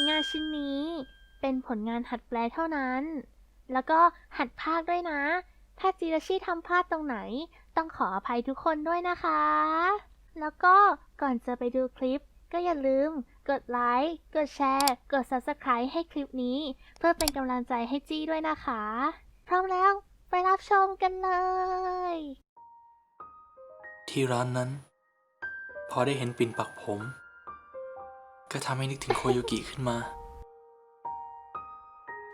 ลงานชิ้นนี้ เป็นผลงานหัดแปลเท่านั้น แล้วก็หัดพากย์ด้วยนะ ถ้าจิราชิทำพลาดตรงไหน ต้องขออภัยทุกคนด้วยนะคะ แล้วก็ก่อนจะไปดูคลิป ก็อย่าลืม กดไลค์ กดแชร์ กด Subscribe ให้คลิปนี้ เพื่อเป็นกำลังใจให้จี้ด้วยนะคะ พร้อมแล้วไปรับชมกันเลย ที่ร้านนั้น พอได้เห็นปิ่นปักผม ก็ทำให้นึกถึงโคยุกิขึ้นมา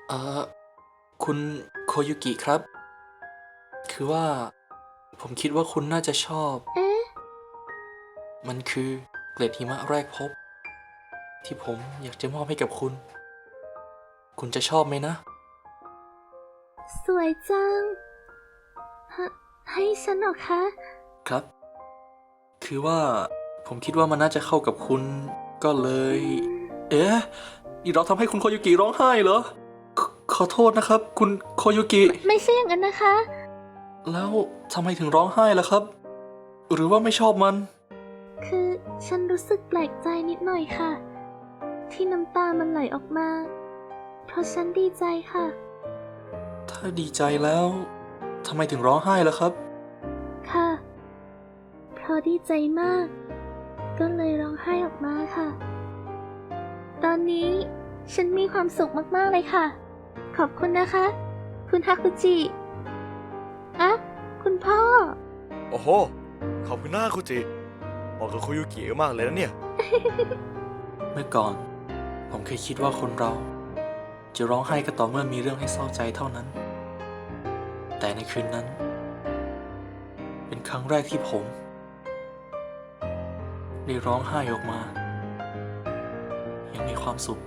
เออคุณโคยุกิครับ คือว่า ผมคิดว่าคุณน่าจะชอบเอ๊ะมันคือเกล็ดหิมะแรกพบ ที่ผมอยากจะมอบให้กับคุณ คุณจะชอบไหมนะ สวยจังฮะให้ฉันเหรอคะ ครับ คือว่าผมคิดว่ามันน่าจะเข้ากับคุณ ก็เลย เอ๊ะนี่เราทำให้คุณโคยุกิร้องไห้เหรอขขอโทษนะครับ คุณโคยุกิ ไม่ใช่อย่างนั้นนะคะ แล้วทำไมถึงร้องไห้ล่ะครับ หรือว่าไม่ชอบมัน คือฉันรู้สึกแปลกใจนิดหน่อยค่ะ ที่น้ำตามันไหลออกมา เพราะฉันดีใจค่ะ ถ้าดีใจแล้วทำไมถึงร้องไห้ล่ะครับ ค่ะ เพราะดีใจมาก ก็เลยร้องไห้ออกมาค่ะ ตอนนี้ฉันมีความสุขมากๆเลยค่ะ ขอบคุณนะคะ คุณฮาคุจิอะคุณพ่อ โอ้โห ขอบคุณหน้าคุจิเหมาะกับคุยุกิมากเลยนะเนี่ย เมื่อก่อน ผมเคยคิดว่าคนเรา จะร้องไห้ก็ต่อเมื่อมีเรื่องให้เศร้าใจเท่านั้น แต่ในคืนนั้น เป็นครั้งแรกที่ผม ได้ร้องไห้ออกมา ยังมีความสุข